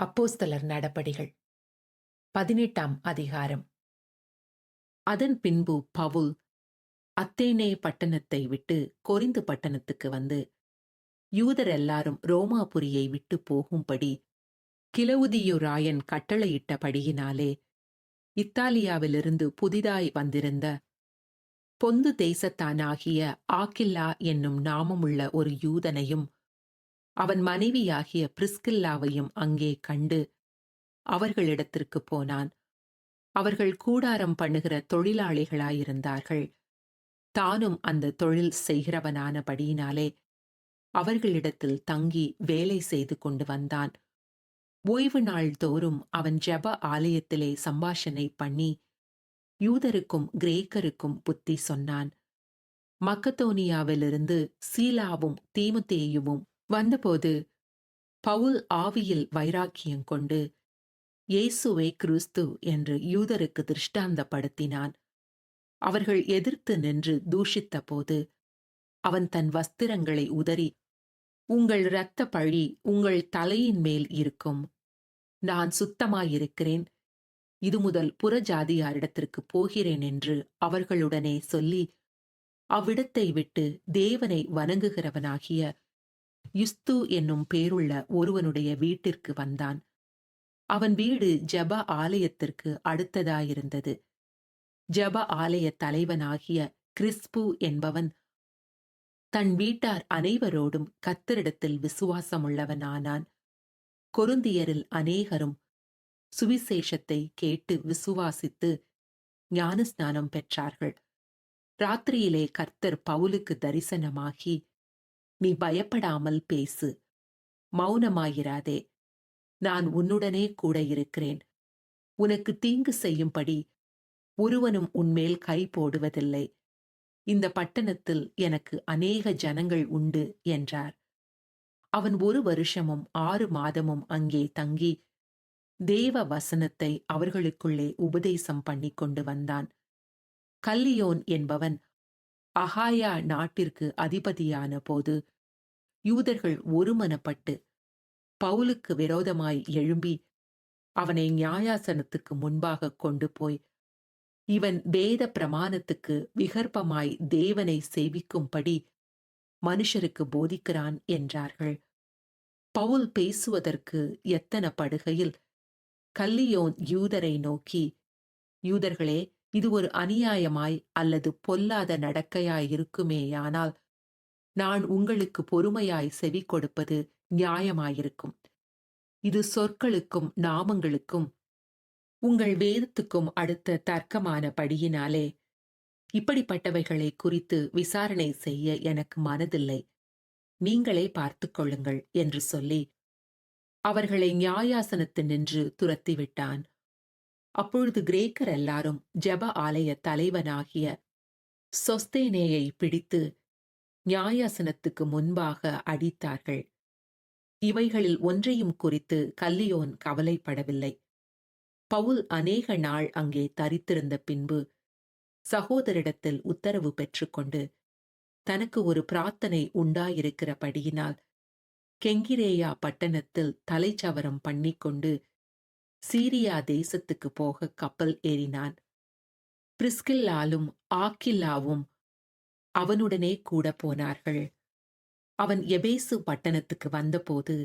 அப்போஸ்தலர் நடபடிகள். பதினெட்டாம் அதிகாரம். அதன் பின்பு பவுல் அத்தேனே பட்டணத்தை விட்டு கொரிந்து பட்டணத்துக்கு வந்து யூதர் எல்லாரும் ரோமாபுரியை விட்டு போகும்படி கிளவுதியுராயன் கட்டளையிட்டபடியினாலே இத்தாலியாவிலிருந்து புதிதாய் வந்திருந்த பொந்து தேசத்தானாகிய ஆக்கில்லா என்னும் நாமமுள்ள ஒரு யூதனையும் அவன் மனைவியாகிய பிரிஸ்கில்லாவையும் அங்கே கண்டு அவர்களிடத்திற்கு போனான். அவர்கள் கூடாரம் பண்ணுகிற தொழிலாளிகளாயிருந்தார்கள். தானும் அந்த தொழில் செய்கிறவனானபடியினாலே அவர்களிடத்தில் தங்கி வேலை செய்து கொண்டு வந்தான். ஓய்வு நாள் தோறும் அவன் ஜெப ஆலயத்திலே சம்பாஷணை பண்ணி யூதருக்கும் கிரேக்கருக்கும் புத்தி சொன்னான். மக்கத்தோனியாவிலிருந்து சீலாவும் தீமுத்தேயுவும் வந்தபோது பவுல் ஆவியில் வைராக்கியம் கொண்டு இயேசுவே கிறிஸ்து என்று யூதருக்கு திருஷ்டாந்தப்படுத்தினான். அவர்கள் எதிர்த்து நின்று தூஷித்த போது அவன் தன் வஸ்திரங்களை உதறி உங்கள் இரத்த பழி உங்கள் தலையின் மேல் இருக்கும். நான் சுத்தமாயிருக்கிறேன். இது முதல் புறஜாதியாரிடத்திற்கு போகிறேன் என்று அவர்களுடனே சொல்லி அவ்விடத்தை விட்டு தேவனை வணங்குகிறவனாகிய யுஸ்து என்னும் பேருள்ள ஒருவனுடைய வீட்டிற்கு வந்தான். அவன் வீடு ஜப ஆலயத்திற்கு அடுத்ததாயிருந்தது. ஜப ஆலய தலைவனாகிய கிறிஸ்பு என்பவன் தன் வீட்டார் அனைவரோடும் கத்தரிடத்தில் விசுவாசமுள்ளவனானான். கொருந்தியரில் அநேகரும் சுவிசேஷத்தை கேட்டு விசுவாசித்து ஞானஸ்நானம் பெற்றார்கள். ராத்திரியிலே கர்த்தர் பவுலுக்கு தரிசனமாகி நீ பயப்படாமல் பேசு. மௌனமாயிராதே. நான் உன்னுடனே கூட இருக்கிறேன். உனக்கு தீங்கு செய்யும்படி ஒருவனும் உன்மேல் கை போடுவதில்லை. இந்த பட்டணத்தில் எனக்கு அநேக ஜனங்கள் உண்டு என்றார். அவன் ஒரு வருஷமும் ஆறு மாதமும் அங்கே தங்கி தேவ வசனத்தை அவர்களுக்குள்ளே உபதேசம் பண்ணி கொண்டு வந்தான். கல்லியோன் என்பவன் அகாயா நாட்டிற்கு அதிபதியான போது யூதர்கள் ஒருமனப்பட்டு பவுலுக்கு விரோதமாய் எழும்பி அவனை நியாயாசனத்துக்கு முன்பாக கொண்டு போய் இவன் வேத பிரமாணத்துக்கு விகற்பமாய் தேவனை சேவிக்கும்படி மனுஷருக்கு போதிக்கிறான் என்றார்கள். பவுல் பேசுவதற்கு எத்தனப்படுகையில் கல்லியோன் யூதரை நோக்கி யூதர்களே இது ஒரு அநியாயமாய் அல்லது பொல்லாத நடக்கையாயிருக்குமேயானால் நான் உங்களுக்கு பொறுமையாய் செவி கொடுப்பது நியாயமாயிருக்கும். இது சொற்களுக்கும் நாமங்களுக்கும் உங்கள் வேதத்துக்கும் அடுத்த தர்க்கமான படியினாலே இப்படிப்பட்டவைகளை குறித்து விசாரணை செய்ய எனக்கு மனதில்லை. நீங்களே பார்த்துக் கொள்ளுங்கள் என்று சொல்லி அவர்களை நியாயாசனத்து நின்று துரத்திவிட்டான். அப்பொழுது கிரேக்கர் எல்லாரும் ஜெப ஆலய தலைவனாகிய சொஸ்தேனேயை பிடித்து நியாயாசனத்துக்கு முன்பாக அடித்தார்கள். இவைகளில் ஒன்றையும் குறித்து கல்லியோன் கவலைப்படவில்லை. பவுல் அநேக நாள் அங்கே தரித்திருந்த பின்பு சகோதரிடத்தில் உத்தரவு பெற்றுக்கொண்டு தனக்கு ஒரு பிரார்த்தனை உண்டாயிருக்கிறபடியினால் கெங்கிரேயா பட்டணத்தில் தலைச்சவரம் பண்ணிக்கொண்டு சீரியா தேசத்துக்கு போக கப்பல் ஏறினான். பிரிஸ்கில்லாலும் ஆக்கில்லாவும் அவனுடனே கூட போனார்கள். அவன் எபேசு பட்டணத்துக்கு வந்தபோது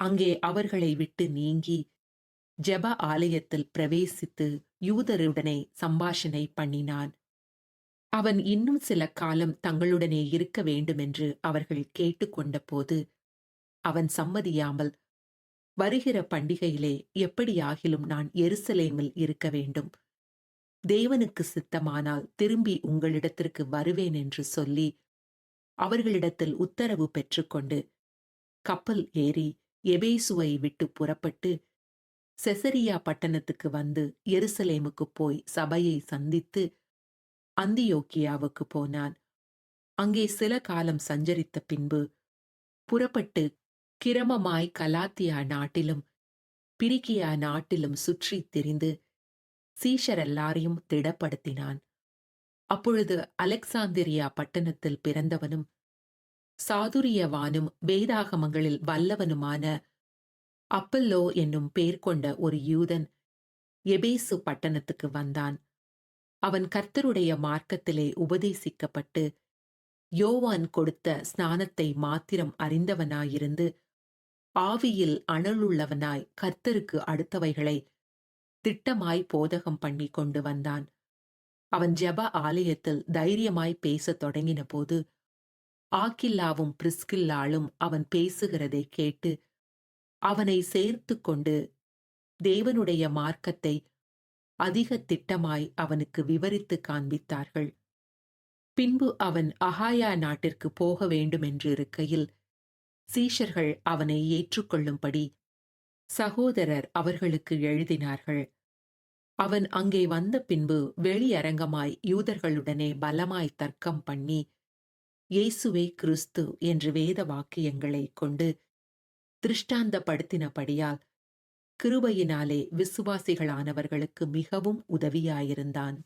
அங்கே அவர்களை விட்டு நீங்கி ஜெப ஆலயத்தில் பிரவேசித்து யூதருடனே சம்பாஷணை பண்ணினான். அவன் இன்னும் சில காலம் தங்களுடனே இருக்க வேண்டுமென்று அவர்கள் கேட்டுக்கொண்ட போது அவன் சம்மதியாமல் வருகிற பண்டிகையிலே எப்படியாகிலும் நான் எருசலேமில் இருக்க வேண்டும். தேவனுக்கு சித்தமானால் திரும்பி உங்களிடத்திற்கு வருவேன் என்று சொல்லி அவர்களிடத்தில் உத்தரவு பெற்றுக்கொண்டு கப்பல் ஏறி எபேசுவை விட்டு புறப்பட்டு செசரியா பட்டணத்துக்கு வந்து எருசலேமுக்கு போய் சபையை சந்தித்து அந்தியோக்கியாவுக்கு போனான். அங்கே சில காலம் சஞ்சரித்த பின்பு புறப்பட்டு கிரமமாய் கலாத்தியா நாட்டிலும் பிரிக்கியா நாட்டிலும் சுற்றி திரிந்து சீஷர் எல்லாரையும் திடப்படுத்தினான். அப்பொழுது அலெக்சாந்திரியா பட்டணத்தில் பிறந்தவனும் சாதுரியவானும் வேதாகமங்களில் வல்லவனுமான அப்பல்லோ என்னும் பேர் கொண்ட ஒரு யூதன் எபேசு பட்டணத்துக்கு வந்தான். அவன் கர்த்தருடைய மார்க்கத்திலே உபதேசிக்கப்பட்டு யோவான் கொடுத்த ஸ்நானத்தை மாத்திரம் அறிந்தவனாயிருந்து ஆவியில் அனலுள்ளவனாய் கர்த்தருக்கு அடுத்தவைகளை திட்டமாய் போதகம் பண்ணி கொண்டு வந்தான். அவன் ஜெப ஆலயத்தில் தைரியமாய் பேசத் தொடங்கின போது ஆக்கில்லாவும் பிரிஸ்கில்லாளும் அவன் பேசுகிறதை கேட்டு அவனை சேர்த்து கொண்டு தேவனுடைய மார்க்கத்தை அதிக திட்டமாய் அவனுக்கு விவரித்து காண்பித்தார்கள். பின்பு அவன் அகாயா நாட்டிற்கு போக வேண்டுமென்று இருக்கையில் சீஷர்கள் அவனை ஏற்றுக்கொள்ளும்படி சகோதரர் அவர்களுக்கு எழுதினார்கள். அவன் அங்கே வந்த பின்பு வெளியரங்கமாய் யூதர்களுடனே பலமாய் தர்க்கம் பண்ணி இயேசுவே கிறிஸ்து என்று வேத வாக்கியங்களை கொண்டு திருஷ்டாந்தப்படுத்தினபடியால் கிருபையினாலே விசுவாசிகளானவர்களுக்கு மிகவும் உதவியாயிருந்தான்.